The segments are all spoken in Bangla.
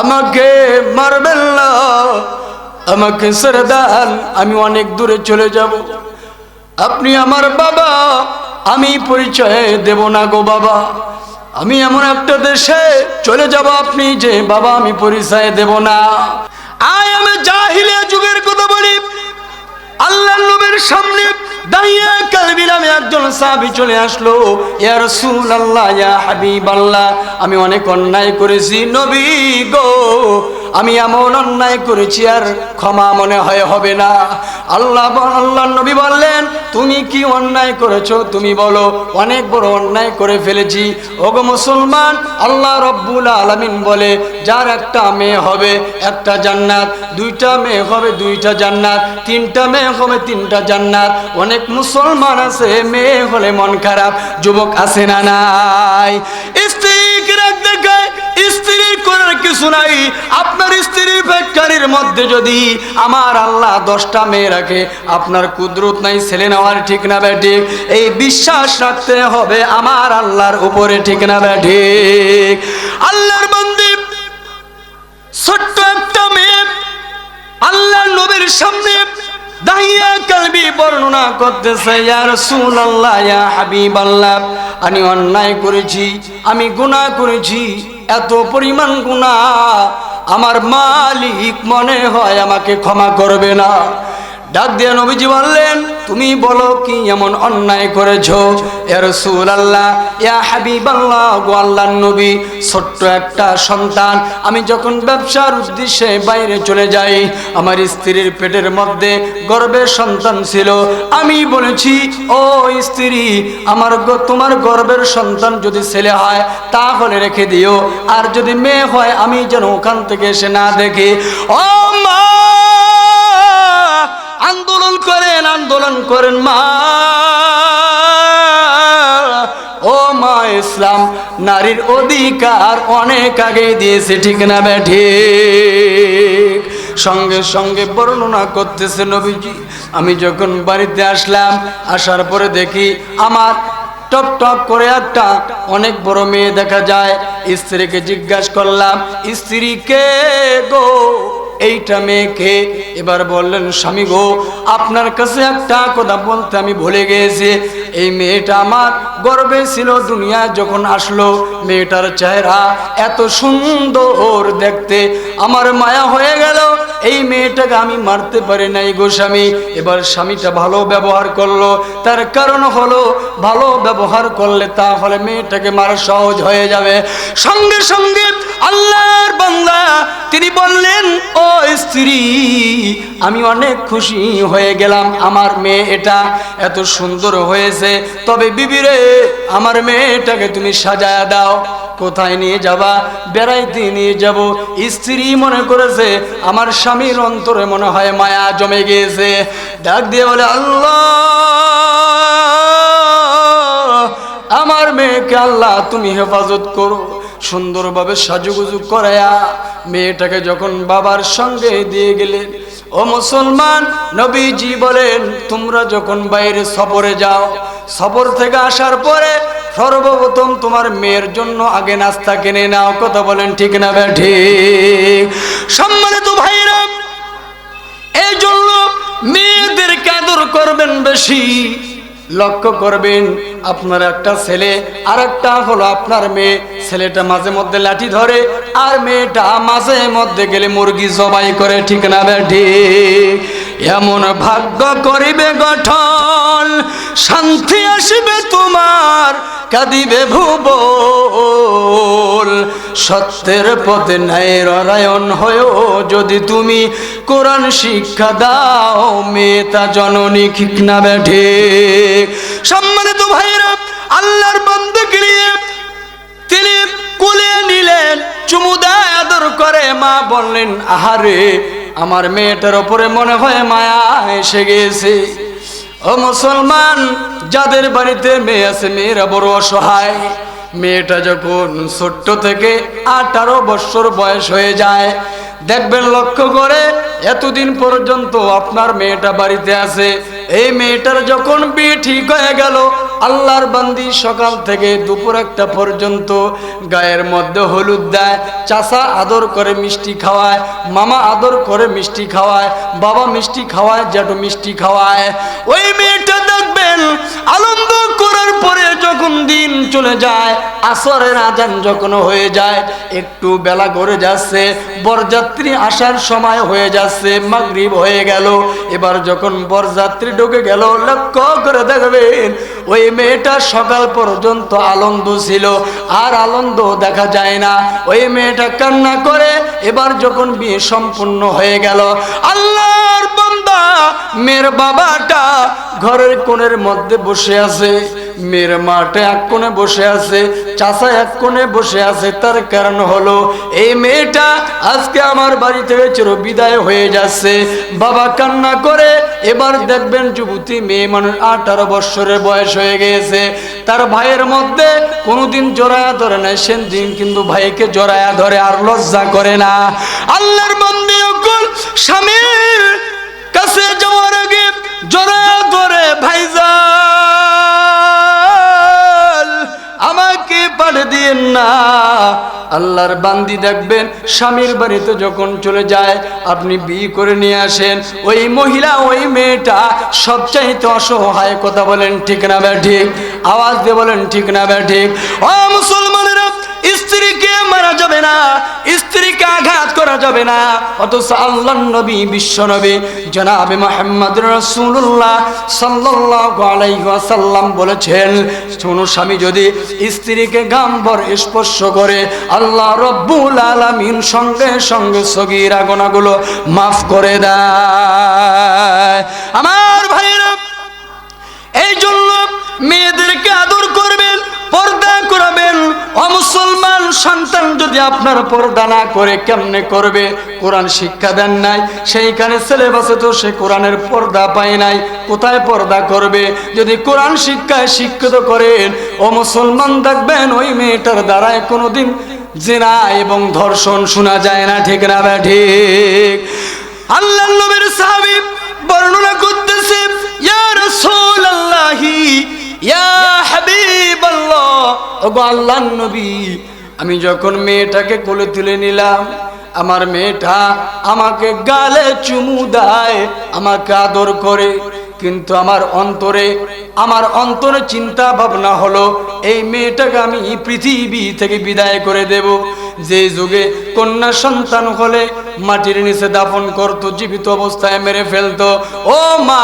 আমাকে মারবেন না, আমাকে ছেড়ে দেন, আমি অনেক দূরে চলে যাব। আপনি আমার বাবা, আমি পরিচয় দেব না গো বাবা। আমি এমন একটা দেশে চলে যাব, আপনি যে বাবা, আমি পরিচয় দেব না। আয় আমি জাহিলিয়া যুগের কথা বলি। আল্লাহ নবীর সামনে একজন চলে আসলো। ইয়া হাবিবাল্লাহ আমি অনেক অন্যায় করেছি নবী গো। আমি এমন অন্যায় করেছি আর ক্ষমা মনে হয় হবে না। আল্লাহ আল্লাহ নবী বললেন, তুমি কি অন্যায় করেছ? তুমি বলো, অনেক বড় অন্যায় করে ফেলেছি। ওগো মুসলমান, আল্লাহ রব্বুল আলামিন বলে, যার একটা মেয়ে হবে একটা জান্নাত, দুইটা মেয়ে হবে দুইটা জান্নাত, তিনটা মেয়ে হবে তিনটা জান্নাত। অনেক মুসলমান আছে, মেয়ে হলে মন খারাপ, যুবক আছে না নাই। স্ত্রীকে রাখতে গায় স্ত্রীর করার কিছু নাই। আপনার স্ত্রীর ফ্যাক্টরির মধ্যে যদি আমার আল্লাহ দশটা মেয়ে রাখে, আপনার কুদরত নাই, ছেলে নেওয়ার ঠিক না ব্যাঠিক এই বিশ্বাস রাখতে হবে আমার আল্লাহর উপরে, ঠিক না ব্যাঠিক আল্লাহর বন্দি, ছোট্ট একটা মেয়ে আল্লাহ নবীর সামনে দাহিয়া কালবি বর্ণনা করতেছে, ইয়া রাসূলুল্লাহ, ইয়া হাবিবাল্লাহ, আমি অন্যায় করেছি, আমি গুনাহ করেছি। এত পরিমাণ গুণা আমার মালিক মনে হয় আমাকে ক্ষমা করবে না। ডাক দিয়ে নবীজি বললেন তুমি বলো কি এমন অন্যায় করেছ? ইয়া রাসূলুল্লাহ, ইয়া হাবিবাল্লাহ গো আল্লাহর নবী, ছোট্ট একটা সন্তান, আমি যখন ব্যবসার উদ্দেশ্যে বাইরে চলে যাই, আমার স্ত্রীর পেটের মধ্যে গর্ভের সন্তান ছিল। আমি বলেছি, ও স্ত্রী, আমার তোমার গর্বের সন্তান যদি ছেলে হয়, তাহলে রেখে দিও। আর যদি মেয়ে হয়, আমি যেন ওখান থেকে এসে না দেখি। ও মা! আন্দোলন করেন আন্দোলন করেন মা। ও মা ইসলাম, নারীর অধিকার অনেক আগে দিয়েছে, ঠিক না ব্যাঠি সঙ্গে সঙ্গে বর্ণনা করতেছে নবীজি, আমি যখন বাড়িতে আসলাম, আসার পরে দেখি আমার টপ টপ করে একটা অনেক বড় মেয়ে দেখা যায়। স্ত্রীকে জিজ্ঞাসা করলাম স্ত্রীকে গো? এইটা মেয়েকে এবার বললেন, স্বামী গো, আপনার কাছে একটা কথা বলতে আমি ভুলে গিয়েছি এই মেয়েটা আমার গর্বে ছিল দুনিয়া যখন আসলো, মেয়েটার চেহারা এত সুন্দর দেখতে। আমার মায়া হয়ে গেল এই মেয়েটাকে আমি মারতে পারি নাই গো স্বামী। এবার স্বামীটা ভালো ব্যবহার করল। তার কারণ হলো, ভালো ব্যবহার করলে তাহলে মেয়েটাকে মারা সহজ হয়ে যাবে। সঙ্গে সঙ্গে আল্লাহর বাংলা তিনি বললেন, ও স্ত্রী, আমি অনেক খুশি হয়ে গেলাম। আমার মেয়ে এটা এত সুন্দর হয়েছে। তবে বিবিরে, আমার মেয়েটাকে তুমি সাজায়া দাও। কোথায় নিয়ে যাবা? বেড়াইতে নিয়ে যাব। স্ত্রী মনে করেছে, আমার স্বামীর অন্তরে মনে হয় মায়া জমে গিয়েছে। ডাক দিয়ে বলে, আল্লাহ, আমার মেয়েকে আল্লাহ তুমি হেফাজত করো, সুন্দরভাবে সাজুগুজু করায়া মেয়েটাকে যখন বাবার সঙ্গে দিয়ে গেলেন, ও মুসলমান, নবীজি বলেন, তোমরা যখন বাইরে সফরে যাও, সফর থেকে আসার পরে সর্বপ্রথম তোমার মেয়ের জন্য আগে নাস্তা কিনে নাও, কথা বলেন ঠিক না ব্যাঠি সম্মানিত ভাইরা এই জন্য মেয়েদেরকে আদর করবেন বেশি। লক্ষ্য করবেন, আপনার একটা ছেলে আর একটা হলো আপনার মেয়ে। ছেলেটা মাঝে মধ্যে লাঠি ধরে, আর মেয়েটা মাঝে মধ্যে গেলে মুরগি জবাই করে, ঠিক না বেঠি এমন ভাগ্য করিবে গঠন, শান্তি আসবে তোমার, কাঁদিবে ভুবল। সত্যের পথে ন্যায় ররায়ণ হয়েও যদি তুমি কোরআন শিক্ষা দাও মেতা জননী ঠিক না ব্যাঠে সম্মানিত ভাইরা আল্লাহর বন্ধু নিয়ে তিনি কুলে নিলেন চুমুদায় আদর করে, মা বললেন, আহারে আমার মেয়েটার ওপরে মনে হয় মায়া এসে গেছে। ও মুসলমান, যাদের বাড়িতে মেয়ে আছে, মেয়েরা বড় অসহায়। মেয়েটা যখন ছোট্ট থেকে আঠারো বছর বয়স হয়ে যায়, দেখবেন লক্ষ্য করে এতদিন পর্যন্ত আপনার মেয়েটা বাড়িতে আছে। এই মেয়েটার যখন বিয়ে ঠিক হয়ে গেল আল্লাহর বান্দি সকাল থেকে দুপুর একটা পর্যন্ত গায়ের মধ্যে হলুদ দেয় চাষা আদর করে মিষ্টি খাওয়ায়, মামা আদর করে মিষ্টি খাওয়ায়, বাবা মিষ্টি খাওয়ায়, জ্যাঠু মিষ্টি খাওয়ায়। ওই মেয়েটা দেখবেন আনন্দ করার পরে যখন দিন চলে যায়, আসরের আজান যখন হয়ে যায়, একটু বেলা করে যাচ্ছে, বরযাত্রী আসার সময় হয়ে যাচ্ছে, মাগরিব হয়ে গেল। এবার যখন বরযাত্রী ঢুকে গেল, লক্ষ্য করে দেখবেন ওই মেয়েটা সকাল পর্যন্ত আনন্দ ছিল, আর আনন্দ দেখা যায় না। ওই মেয়েটা কান্না করে, এবার যখন বিয়ে সম্পূর্ণ হয়ে গেল, আল্লাহর বন্দা, মেয়ের বাবাটা ঘরের কোণের মধ্যে বসে আছে। মেয়ের মাটা এক কোণে বসে আছে চাষা এক কোণে বসে আছে, তার কারণ হলো এই মেয়েটা আজকে আমার বাড়ি থেকে বিদায় হয়ে যাচ্ছে। বাবা কান্না করে, এবার দেখবেন যুবতী মেয়ে মানুষ আঠারো বৎসরের বয়স হয়ে গিয়েছে। তার ভাইয়ের মধ্যে কোনোদিন জড়ায়া ধরে না সেদিন কিন্তু ভাইকে জড়ায়া ধরে আর লজ্জা করে না। আল্লাহর মন্দির স্বামীর কাছে যাওয়ার আগে আল্লাহর বান্দি দেখবেন, স্বামীর বাড়িতে যখন চলে যায়, আপনি বিয়ে করে নিয়ে আসেন, ওই মহিলা, ওই মেয়েটা সবচাইতে অসহায়, কথা বলেন ঠিক না ব্যাঠিক আওয়াজ দিয়ে বলেন ঠিক না ব্যাঠিক ও মুসলমানেরা স্ত্রীকে মারা যাবে না, স্ত্রীকে আঘাত করা যাবে না। অথচ আল্লাহ নবী, বিশ্ব নবী, জনাবে মোহাম্মদ রসুল্লাহ বলেছেন স্বামী, যদি স্ত্রীকে গাম্বর স্পর্শ করে, আল্লাহ রব্বুল আলামিন সঙ্গে সঙ্গে সগীরা গোনাগুলো মাফ করে দেয়। আমার ভাইরা এই জন্য মেয়েদেরকে আদর করবেন যদি আপনার পর্দা না করে কেমনে করবে? কোরআন শিক্ষা দেন নাই। সেইখানে সিলেবাসে তো সে কোরআনের পর্দা পায় নাই। কোথায় পর্দা করবে? যদি কোরআন শিক্ষায় শিক্ষিত করেন, ও মুসলমান দেখবেন ওই মেয়েটার দ্বারায় কোনোদিন জেনা এবং ধর্ষণ শোনা যায় না, ঠিক না বা ঠিক? আল্লাহ নবীর সাহাবী বর্ণনা করতেছে, ইয়া রাসূলুল্লাহি, ইয়া হাবিবাল্লাহ। ওগো আল্লাহর নবী আমি যখন মেয়েটাকে কোলে তুলে নিলাম, আমার মেয়েটা আমাকে গালে চুমু দেয়, আমাকে আদর করে। কিন্তু আমার অন্তরে আমার অন্তরে চিন্তা ভাবনা হলো, এই মেয়েটাকে আমি পৃথিবী থেকে বিদায় করে দেব। যে যুগে কন্যা সন্তান হলে মাটির নিচে দাফন করত, জীবিত অবস্থায় মেরে ফেলতো। ও মা,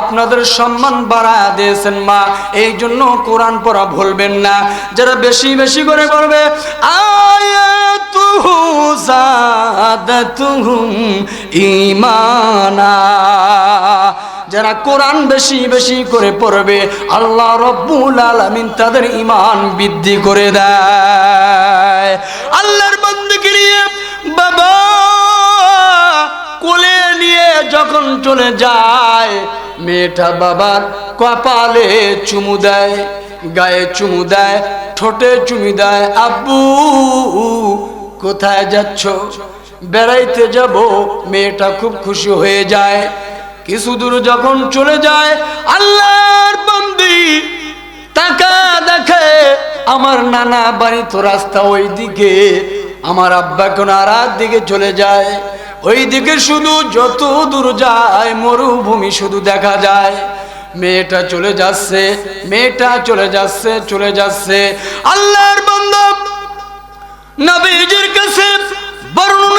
আপনাদের সম্মান বাড়া দিয়েছেন মা এই জন্য কোরআন পড়া ভুলবেন না। যারা বেশি বেশি করে করবে আয়াতুহু ঈমানা। যারা কোরআন বেশি বেশি করে পড়বে, আল্লাহ রব্বুল আলামিন তাদের ঈমান বৃদ্ধি করে দেয়। আল্লাহর বন্দুকে নিয়ে বাবা কোলে নিয়ে যখন চলে যায়, মেয়েটা বাবার কপালে চুমু দেয়, গায়ে চুমু দেয়, ঠোঁটে চুমি দেয়, আব্বু, কোথায় যাচ্ছ? বেড়াইতে যাব। মেয়েটা খুব খুশি হয়ে যায়। কিছু দূর যখন চলে যায়, আল্লাহর বন্দি টাকা দেখে, আমার নানা বাড়ি তো রাস্তা ওই দিকে আমার আব্বা কোন আর দিকে চলে যায়। ওই দিকে শুধু যত দূর যায়, মরুভূমি শুধু দেখা যায়। মেয়েটা চলে যাচ্ছে, মেয়েটা চলে যাচ্ছে চলে যাচ্ছে। আল্লাহর বন্ধব নবীজির কাছে বর্ণনা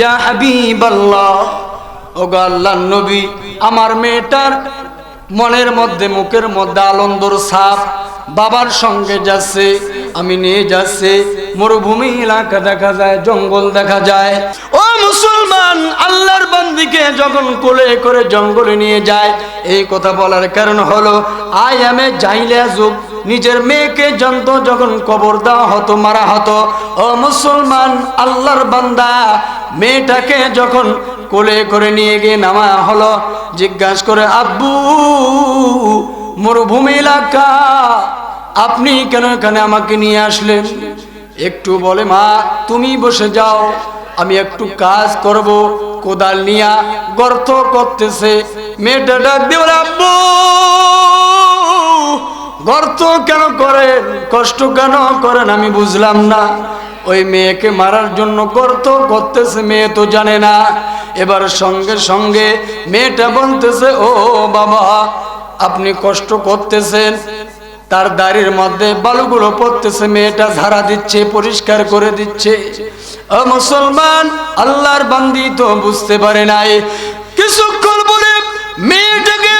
ইয়া হাবিবাল্লাহ। ওগো আল্লাহর নবী, আমার মেয়েটার মনের মধ্যে, মুখের মধ্যে আনন্দর সাপ বাবার সঙ্গে যাচ্ছে, আমি নিয়ে যাচ্ছে। মরুভূমি এলাকা দেখা যায়, জঙ্গল দেখা যায়। ও মুসলমান, আল্লাহর বান্দিকে যখন কোলে করে জঙ্গলে নিয়ে যায়, এই কথা বলার কারণ হলো, আই আমে জাইলিয়া যুগ। নিজের মেয়েকে যন্ত যখন কবর দেওয়া হতো মারা হতো ও মুসলমান আল্লাহর বান্দা মেয়েটাকে যখন কোলে করে নিয়ে গিয়ে নামা হলো জিজ্ঞাসা করে আব্বু মরুভূমি এলাকা আপনি কেন এখানে আমাকে নিয়ে আসলেন? একটু বলে মা তুমি বসে যাও আমি একটু কাজ করব কোদাল নিয়া গর্ত করতেছে। মেয়েটা ডাক বলে, আব্বু গর্ত কেন করেন কষ্ট কেন করেন আমি বুঝলাম না। ওই মেয়েকে মারার জন্য গর্ত করতেছে, মেয়ে তো জানে না। এবার সঙ্গে সঙ্গে মেয়েটা বলতেছে, ও বাবা, আপনি কষ্ট করতেছেন। তার দাড়ির মধ্যে বালুগুলো পড়তেছে, মেয়েটা ঝাড়া দিচ্ছে, পরিষ্কার করে দিচ্ছে। ও মুসলমান, আল্লাহর বান্দি তো বুঝতে পারে নাই। কিছুক্ষণ বলে মেয়েটাকে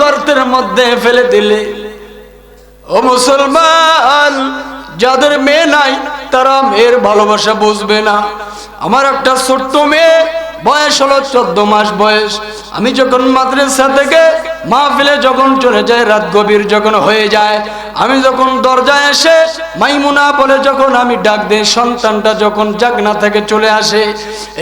গর্তের মধ্যে ফেলে দিলে। ও মুসলমান, যাদের মেয়ে নাই, তারা মেয়ের ভালোবাসা বুঝবে না। আমার একটা ছোট্ট মেয়ে, বয়স হলো চোদ্দ মাস বয়স। আমি যখন মাদ্রাসা থেকে মাহফিলে যখন চলে যায়, রাত গভীর যখন হয়ে যায়, আমি যখন দরজায় এসে মাইমুনা বলে যখন আমি ডাক দিই, সন্তানটা যখন জাগনা থেকে চলে আসে,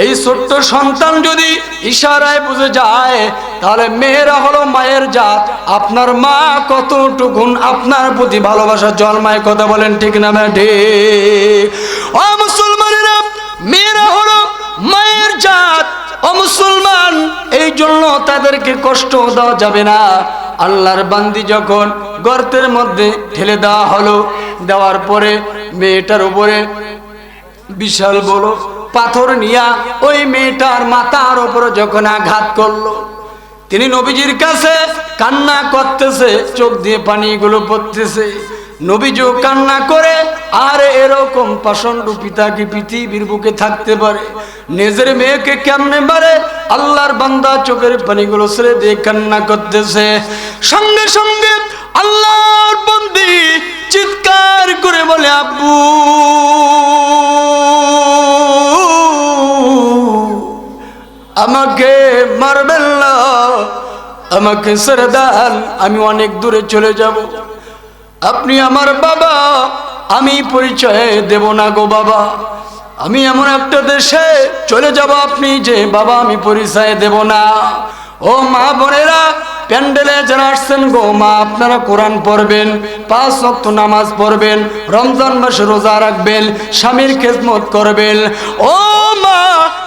এই ছোট্ট সন্তান যদি ইশারায় বুঝে যায়, তাহলে মেয়েরা হলো মায়ের জাত। আপনার মা কতটুকুন আপনার প্রতি ভালোবাসা জন্মায়, কথা বলেন ঠিক না ম্যাডে তাদেরকে কষ্ট দেওয়া যাবে না। আল্লাহর বান্দি যখন গর্তের মধ্যে ঠেলে দেওয়া হলো, দেওয়ার পরে মেয়েটার উপরে বিশাল বড় পাথর নিয়া ওই মেয়েটার মাথার উপরে যখন আঘাত করল, তিনি নবীজির কাছে কান্না করতেছে, চোখ দিয়ে পানিগুলো পড়তেছে। নবীজিও কান্না করে আর এরকম পাষণ্ড পিতা কি পৃথিবীর বুকে থাকতে পারে। নিজের মেয়েকে কেমনে পারে আল্লাহর বান্দা চোখের পানিগুলো ছেড়ে দিয়ে কান্না করতেছে। সঙ্গে সঙ্গে আল্লাহর বন্দি চিৎকার করে বলে, আব্বু, আমাকে মারবেন আমাকে ছেড়ে দেন, আমি অনেক দূরে চলে যাব। আপনি আমার বাবা আমি পরিচয় দেব না গো বাবা। আমি এমন একটা দেশে চলে যাব আপনি যে বাবা, আমি পরিচয় দেব না। ও মা বোনেরা, প্যান্ডেলে যারা আসছেন গো, মা আপনারা কোরআন পড়বেন, পাঁচ অক্ত নামাজ পড়বেন, রমজান মাসে রোজা রাখবেন, স্বামীর খেদমত করবেন। ও মা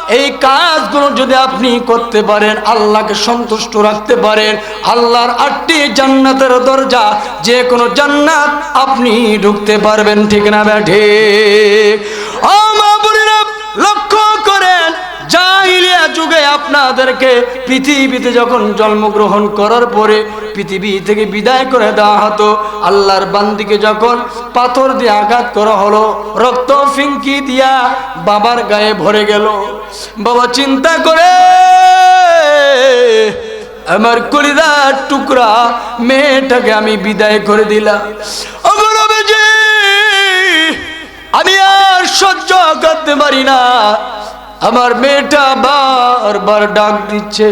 এই কাজগুলো যদি আপনি করতে পারেন, আল্লাহকে সন্তুষ্ট রাখতে পারেন, আল্লাহর আটটি জান্নাতের দরজা, যে কোনো জান্নাত আপনি ঢুকতে পারবেন, ঠিক না ব্যাঠে? লক্ষ্য করেন জাহিলিয়া যুগে আপনাদেরকে পৃথিবীতে যখন জন্মগ্রহণ করার পরে পৃথিবী থেকে বিদায় করে দেওয়া হতো, আল্লাহর বান্দিকে যখন পাথর দিয়ে আঘাত করা হলো, রক্ত ফিঙ্কি দিয়া বাবার গায়ে ভরে গেল। বাবা চিন্তা করে, আমার কলিদার টুকরা মেয়েটাকে আমি বিদায় করে দিলাম। আমি আর সহ্য করতে পারি না। আমার মেয়েটা বারবার ডাক দিচ্ছে।